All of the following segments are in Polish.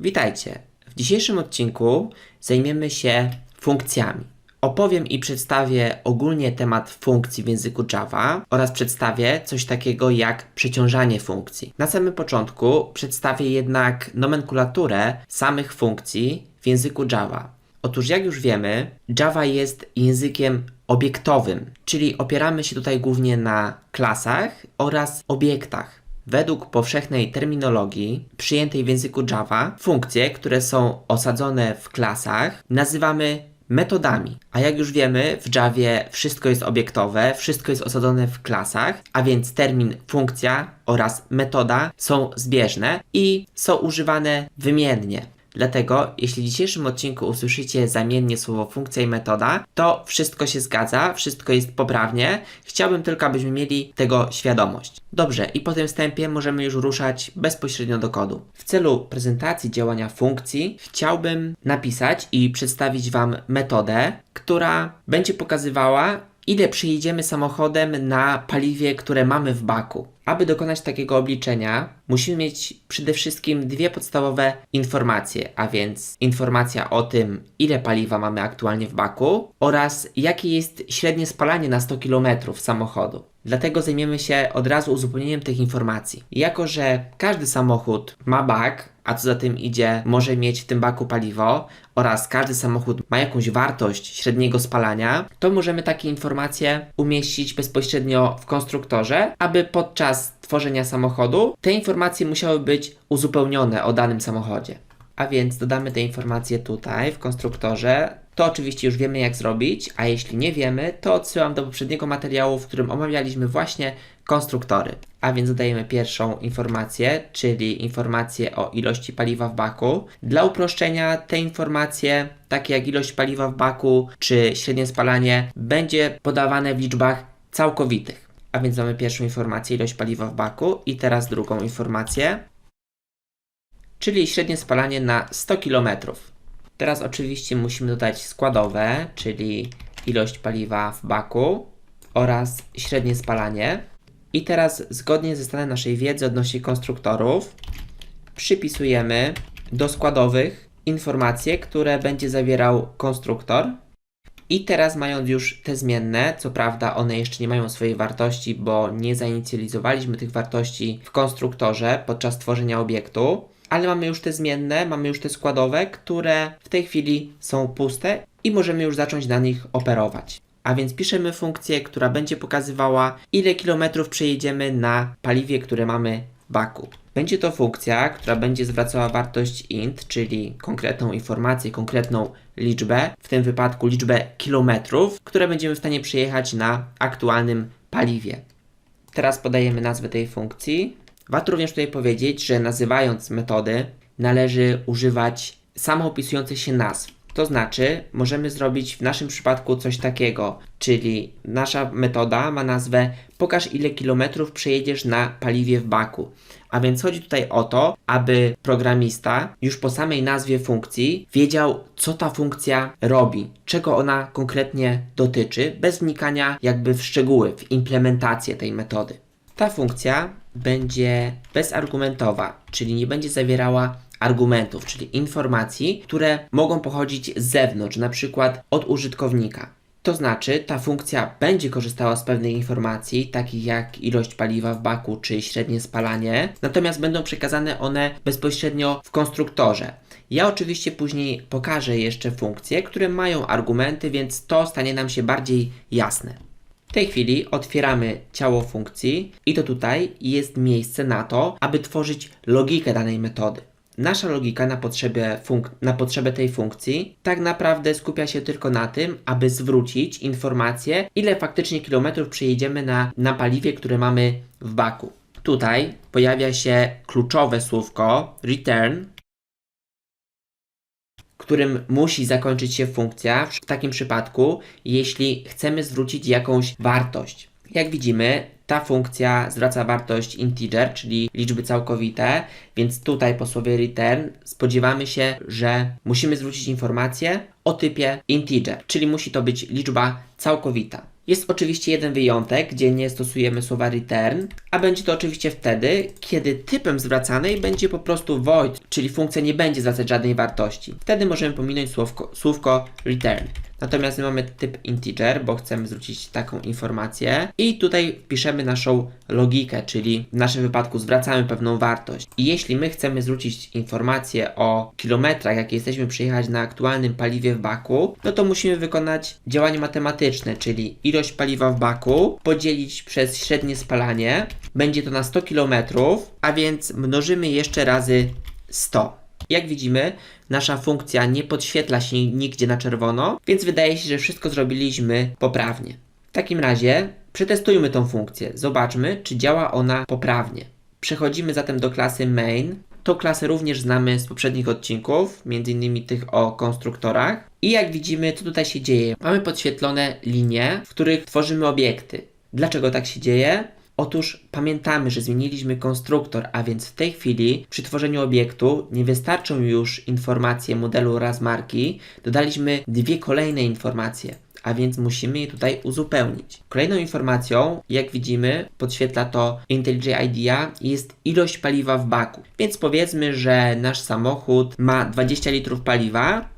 Witajcie. W dzisiejszym odcinku zajmiemy się funkcjami. Opowiem i przedstawię ogólnie temat funkcji w języku Java oraz przedstawię coś takiego jak przeciążanie funkcji. Na samym początku przedstawię jednak nomenklaturę samych funkcji w języku Java. Otóż jak już wiemy, Java jest językiem obiektowym, czyli opieramy się tutaj głównie na klasach oraz obiektach. Według powszechnej terminologii przyjętej w języku Java, funkcje, które są osadzone w klasach, nazywamy metodami. A jak już wiemy, w Javie wszystko jest obiektowe, wszystko jest osadzone w klasach, a więc termin funkcja oraz metoda są zbieżne i są używane wymiennie. Dlatego, jeśli w dzisiejszym odcinku usłyszycie zamiennie słowo funkcja i metoda, to wszystko się zgadza, wszystko jest poprawnie. Chciałbym tylko, abyśmy mieli tego świadomość. Dobrze, i po tym wstępie możemy już ruszać bezpośrednio do kodu. W celu prezentacji działania funkcji chciałbym napisać i przedstawić Wam metodę, która będzie pokazywała, ile przyjedziemy samochodem na paliwie, które mamy w baku. Aby dokonać takiego obliczenia, musimy mieć przede wszystkim dwie podstawowe informacje, a więc informacja o tym, ile paliwa mamy aktualnie w baku oraz jakie jest średnie spalanie na 100 km samochodu. Dlatego zajmiemy się od razu uzupełnieniem tych informacji. Jako, że każdy samochód ma bak, a co za tym idzie, może mieć w tym baku paliwo oraz każdy samochód ma jakąś wartość średniego spalania, to możemy takie informacje umieścić bezpośrednio w konstruktorze, aby podczas tworzenia samochodu te informacje musiały być uzupełnione o danym samochodzie. A więc dodamy te informacje tutaj w konstruktorze. To oczywiście już wiemy jak zrobić, a jeśli nie wiemy, to odsyłam do poprzedniego materiału, w którym omawialiśmy właśnie konstruktory. A więc dodajemy pierwszą informację, czyli informację o ilości paliwa w baku. Dla uproszczenia te informacje, takie jak ilość paliwa w baku czy średnie spalanie, będzie podawane w liczbach całkowitych. A więc mamy pierwszą informację, ilość paliwa w baku i teraz drugą informację, czyli średnie spalanie na 100 km. Teraz oczywiście musimy dodać składowe, czyli ilość paliwa w baku oraz średnie spalanie. I teraz zgodnie ze stanem naszej wiedzy odnośnie konstruktorów przypisujemy do składowych informacje, które będzie zawierał konstruktor. I teraz mając już te zmienne, co prawda one jeszcze nie mają swojej wartości, bo nie zainicjalizowaliśmy tych wartości w konstruktorze podczas tworzenia obiektu, ale mamy już te zmienne, mamy już te składowe, które w tej chwili są puste i możemy już zacząć na nich operować. A więc piszemy funkcję, która będzie pokazywała, ile kilometrów przejedziemy na paliwie, które mamy w baku. Będzie to funkcja, która będzie zwracała wartość int, czyli konkretną informację, konkretną liczbę, w tym wypadku liczbę kilometrów, które będziemy w stanie przejechać na aktualnym paliwie. Teraz podajemy nazwę tej funkcji. Warto również tutaj powiedzieć, że nazywając metody należy używać samoopisujących się nazw. To znaczy, możemy zrobić w naszym przypadku coś takiego, czyli nasza metoda ma nazwę pokaż ile kilometrów przejedziesz na paliwie w baku. A więc chodzi tutaj o to, aby programista już po samej nazwie funkcji wiedział, co ta funkcja robi, czego ona konkretnie dotyczy, bez wnikania jakby w szczegóły, w implementację tej metody. Ta funkcja będzie bezargumentowa, czyli nie będzie zawierała argumentów, czyli informacji, które mogą pochodzić z zewnątrz, na przykład od użytkownika. To znaczy, ta funkcja będzie korzystała z pewnych informacji, takich jak ilość paliwa w baku czy średnie spalanie, natomiast będą przekazane one bezpośrednio w konstruktorze. Ja oczywiście później pokażę jeszcze funkcje, które mają argumenty, więc to stanie nam się bardziej jasne. W tej chwili otwieramy ciało funkcji i to tutaj jest miejsce na to, aby tworzyć logikę danej metody. Nasza logika na potrzebę, na potrzebę tej funkcji tak naprawdę skupia się tylko na tym, aby zwrócić informację, ile faktycznie kilometrów przejedziemy na, na paliwie, które mamy w baku. Tutaj pojawia się kluczowe słówko return, którym musi zakończyć się funkcja w takim przypadku, jeśli chcemy zwrócić jakąś wartość. Jak widzimy, ta funkcja zwraca wartość integer, czyli liczby całkowite, więc tutaj po słowie return spodziewamy się, że musimy zwrócić informację o typie integer, czyli musi to być liczba całkowita. Jest oczywiście jeden wyjątek, gdzie nie stosujemy słowa return, a będzie to oczywiście wtedy, kiedy typem zwracanej będzie po prostu void, czyli funkcja nie będzie zwracać żadnej wartości. Wtedy możemy pominąć słówko, słówko return. Natomiast my mamy typ integer, bo chcemy zwrócić taką informację i tutaj piszemy naszą logikę, czyli w naszym wypadku zwracamy pewną wartość. I jeśli my chcemy zwrócić informację o kilometrach, jakie jesteśmy przejechać na aktualnym paliwie w baku, no to musimy wykonać działanie matematyczne, czyli ilość paliwa w baku podzielić przez średnie spalanie. Będzie to na 100 km, a więc mnożymy jeszcze razy 100. Jak widzimy, nasza funkcja nie podświetla się nigdzie na czerwono, więc wydaje się, że wszystko zrobiliśmy poprawnie. W takim razie przetestujmy tą funkcję. Zobaczmy, czy działa ona poprawnie. Przechodzimy zatem do klasy main. Tą klasę również znamy z poprzednich odcinków, m.in. tych o konstruktorach. I jak widzimy, co tutaj się dzieje? Mamy podświetlone linie, w których tworzymy obiekty. Dlaczego tak się dzieje? Otóż pamiętamy, że zmieniliśmy konstruktor, a więc w tej chwili przy tworzeniu obiektu nie wystarczą już informacje modelu oraz marki, dodaliśmy dwie kolejne informacje, a więc musimy je tutaj uzupełnić. Kolejną informacją, jak widzimy, podświetla to IntelliJ IDEA, jest ilość paliwa w baku. Więc powiedzmy, że nasz samochód ma 20 litrów paliwa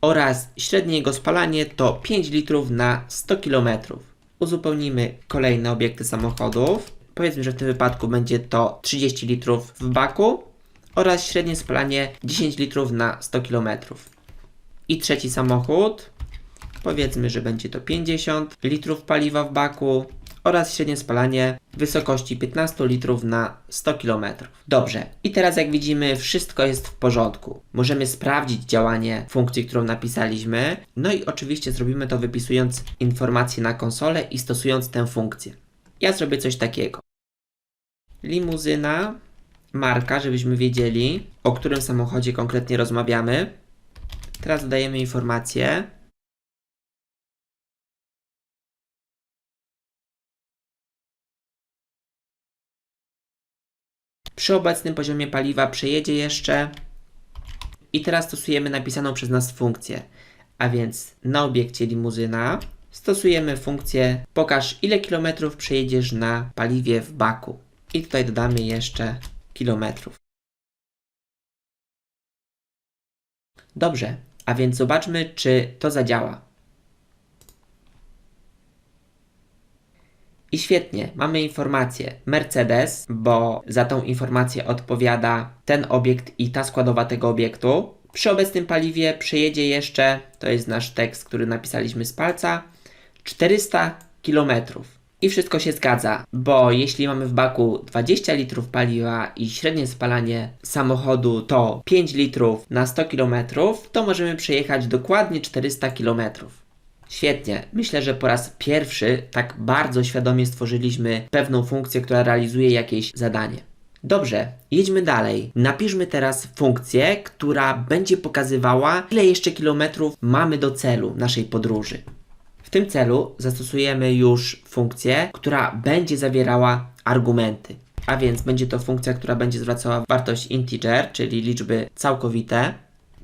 oraz średnie jego spalanie to 5 litrów na 100 kilometrów uzupełnimy kolejne obiekty samochodów. Powiedzmy, że w tym wypadku będzie to 30 litrów w baku oraz średnie spalanie 10 litrów na 100 km. I trzeci samochód, powiedzmy, że będzie to 50 litrów paliwa w baku oraz średnie spalanie w wysokości 15 litrów na 100 km. Dobrze, i teraz jak widzimy wszystko jest w porządku. Możemy sprawdzić działanie funkcji, którą napisaliśmy, no i oczywiście zrobimy to wypisując informacje na konsolę i stosując tę funkcję. Ja zrobię coś takiego. Limuzyna, marka, żebyśmy wiedzieli, o którym samochodzie konkretnie rozmawiamy. Teraz dodajemy informację. Przy obecnym poziomie paliwa przejedzie jeszcze. I teraz stosujemy napisaną przez nas funkcję. A więc na obiekcie limuzyna stosujemy funkcję pokaż ile kilometrów przejedziesz na paliwie w baku. I tutaj dodamy jeszcze kilometrów. Dobrze, a więc zobaczmy, czy to zadziała. I świetnie, mamy informację Mercedes, bo za tą informację odpowiada ten obiekt i ta składowa tego obiektu. Przy obecnym paliwie przejedzie jeszcze, to jest nasz tekst, który napisaliśmy z palca, 400 km. I wszystko się zgadza, bo jeśli mamy w baku 20 litrów paliwa i średnie spalanie samochodu to 5 litrów na 100 km, to możemy przejechać dokładnie 400 km. Świetnie. Myślę, że po raz pierwszy tak bardzo świadomie stworzyliśmy pewną funkcję, która realizuje jakieś zadanie. Dobrze, jedźmy dalej. Napiszmy teraz funkcję, która będzie pokazywała, ile jeszcze kilometrów mamy do celu naszej podróży. W tym celu zastosujemy już funkcję, która będzie zawierała argumenty. A więc będzie to funkcja, która będzie zwracała wartość integer, czyli liczby całkowite.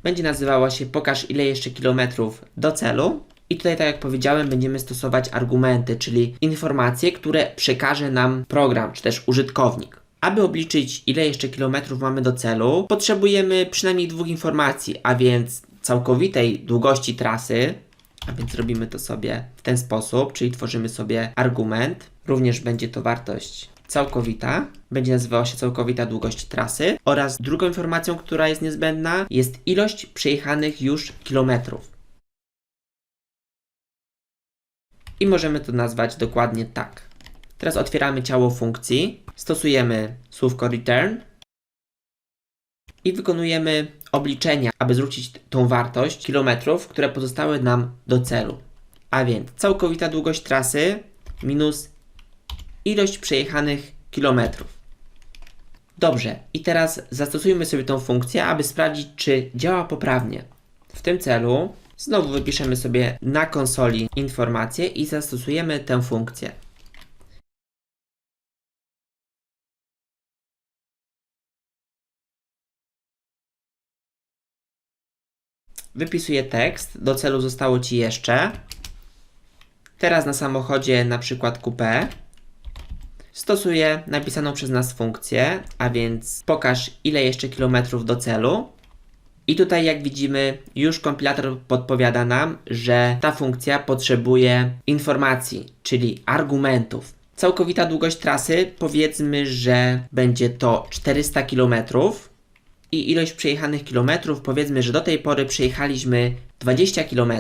Będzie nazywała się pokaż ile jeszcze kilometrów do celu. I tutaj, tak jak powiedziałem, będziemy stosować argumenty, czyli informacje, które przekaże nam program, czy też użytkownik. Aby obliczyć, ile jeszcze kilometrów mamy do celu, potrzebujemy przynajmniej dwóch informacji, a więc całkowitej długości trasy, a więc robimy to sobie w ten sposób, czyli tworzymy sobie argument, również będzie to wartość całkowita, będzie nazywała się całkowita długość trasy oraz drugą informacją, która jest niezbędna, jest ilość przejechanych już kilometrów. I możemy to nazwać dokładnie tak. Teraz otwieramy ciało funkcji, stosujemy słówko return i wykonujemy obliczenia, aby zwrócić tą wartość kilometrów, które pozostały nam do celu. A więc całkowita długość trasy minus ilość przejechanych kilometrów. Dobrze, i teraz zastosujmy sobie tą funkcję, aby sprawdzić, czy działa poprawnie. W tym celu Znowu wypiszemy sobie na konsoli informację i zastosujemy tę funkcję. Wypisuję tekst. Do celu zostało Ci jeszcze. Teraz na samochodzie, na przykład coupé, stosuję napisaną przez nas funkcję, a więc pokaż ile jeszcze kilometrów do celu. I tutaj jak widzimy, już kompilator podpowiada nam, że ta funkcja potrzebuje informacji, czyli argumentów. Całkowita długość trasy powiedzmy, że będzie to 400 km i ilość przejechanych kilometrów powiedzmy, że do tej pory przejechaliśmy 20 km.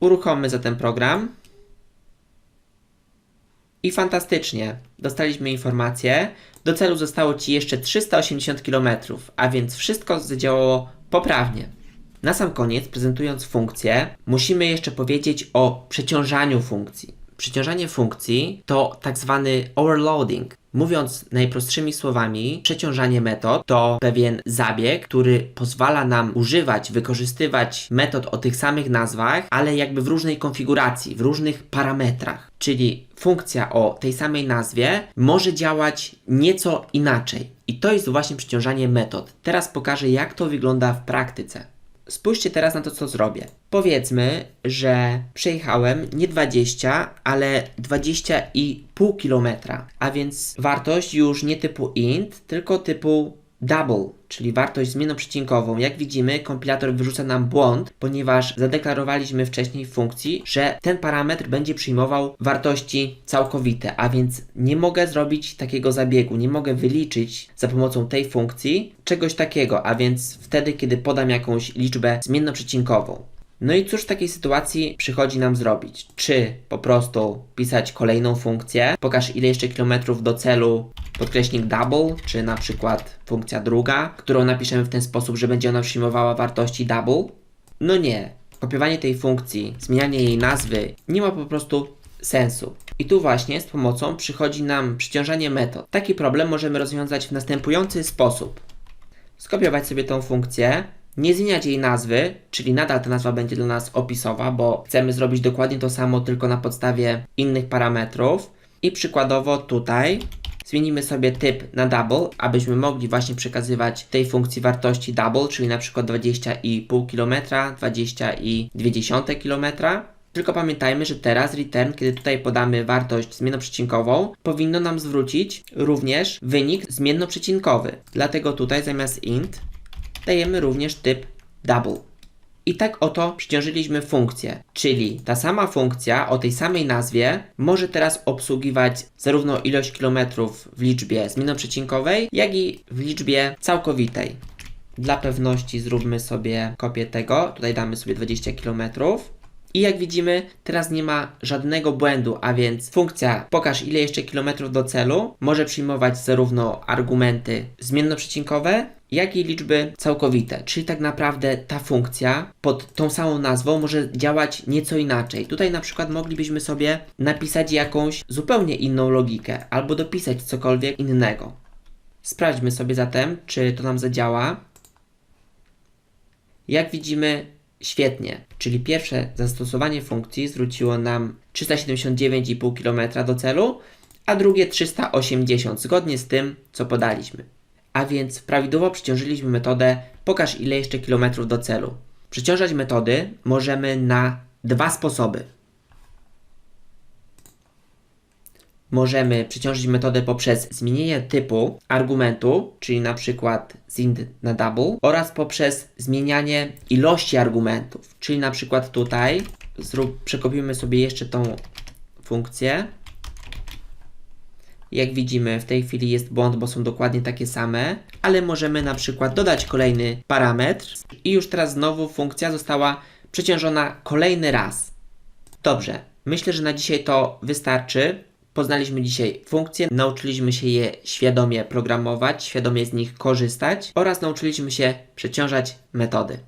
Uruchommy zatem program. I fantastycznie, dostaliśmy informację. Do celu zostało Ci jeszcze 380 km, a więc wszystko zadziałało poprawnie. Na sam koniec, prezentując funkcję, musimy jeszcze powiedzieć o przeciążaniu funkcji. Przeciążanie funkcji to tak zwany overloading. Mówiąc najprostszymi słowami, przeciążanie metod to pewien zabieg, który pozwala nam używać, wykorzystywać metod o tych samych nazwach, ale jakby w różnej konfiguracji, w różnych parametrach. Czyli funkcja o tej samej nazwie może działać nieco inaczej. I to jest właśnie przeciążanie metod. Teraz pokażę, jak to wygląda w praktyce. Spójrzcie teraz na to, co zrobię. Powiedzmy, że przejechałem nie 20, ale 20,5 km, a więc wartość już nie typu int, tylko typu double, czyli wartość zmiennoprzycinkową. Jak widzimy, kompilator wyrzuca nam błąd, ponieważ zadeklarowaliśmy wcześniej w funkcji, że ten parametr będzie przyjmował wartości całkowite, a więc nie mogę zrobić takiego zabiegu, nie mogę wyliczyć za pomocą tej funkcji czegoś takiego, a więc wtedy, kiedy podam jakąś liczbę zmiennoprzycinkową. No i cóż w takiej sytuacji przychodzi nam zrobić? Czy po prostu pisać kolejną funkcję, pokaż ile jeszcze kilometrów do celu, podkreśnik double, czy na przykład funkcja druga, którą napiszemy w ten sposób, że będzie ona przyjmowała wartości double? No nie. Kopiowanie tej funkcji, zmienianie jej nazwy nie ma po prostu sensu. I tu właśnie z pomocą przychodzi nam przyciążanie metod. Taki problem możemy rozwiązać w następujący sposób. Skopiować sobie tą funkcję, nie zmieniać jej nazwy, czyli nadal ta nazwa będzie dla nas opisowa, bo chcemy zrobić dokładnie to samo, tylko na podstawie innych parametrów. I przykładowo tutaj zmienimy sobie typ na double, abyśmy mogli właśnie przekazywać tej funkcji wartości double, czyli na przykład 20,5 km, 20,2 km. Tylko pamiętajmy, że teraz return, kiedy tutaj podamy wartość zmiennoprzycinkową, powinno nam zwrócić również wynik zmiennoprzycinkowy. Dlatego tutaj zamiast int dajemy również typ double. I tak oto przyciążyliśmy funkcję, czyli ta sama funkcja o tej samej nazwie może teraz obsługiwać zarówno ilość kilometrów w liczbie zmiennoprzycinkowej, jak i w liczbie całkowitej. Dla pewności zróbmy sobie kopię tego, tutaj damy sobie 20 km. I jak widzimy, teraz nie ma żadnego błędu, a więc funkcja pokaż ile jeszcze kilometrów do celu może przyjmować zarówno argumenty zmiennoprzycinkowe, jak i liczby całkowite. Czyli tak naprawdę ta funkcja pod tą samą nazwą może działać nieco inaczej. Tutaj na przykład moglibyśmy sobie napisać jakąś zupełnie inną logikę albo dopisać cokolwiek innego. Sprawdźmy sobie zatem, czy to nam zadziała. Jak widzimy, świetnie. Czyli pierwsze zastosowanie funkcji zwróciło nam 379,5 km do celu, a drugie 380, zgodnie z tym, co podaliśmy. A więc prawidłowo przeciążyliśmy metodę pokaż ile jeszcze kilometrów do celu. Przeciążać metody możemy na dwa sposoby. Możemy przeciążyć metodę poprzez zmienienie typu argumentu, czyli na przykład int na double, oraz poprzez zmienianie ilości argumentów, czyli na przykład tutaj zrób, przekopiujmy sobie jeszcze tą funkcję. Jak widzimy, w tej chwili jest błąd, bo są dokładnie takie same, ale możemy na przykład dodać kolejny parametr i już teraz znowu funkcja została przeciążona kolejny raz. Dobrze, myślę, że na dzisiaj to wystarczy. Poznaliśmy dzisiaj funkcje, nauczyliśmy się je świadomie programować, świadomie z nich korzystać oraz nauczyliśmy się przeciążać metody.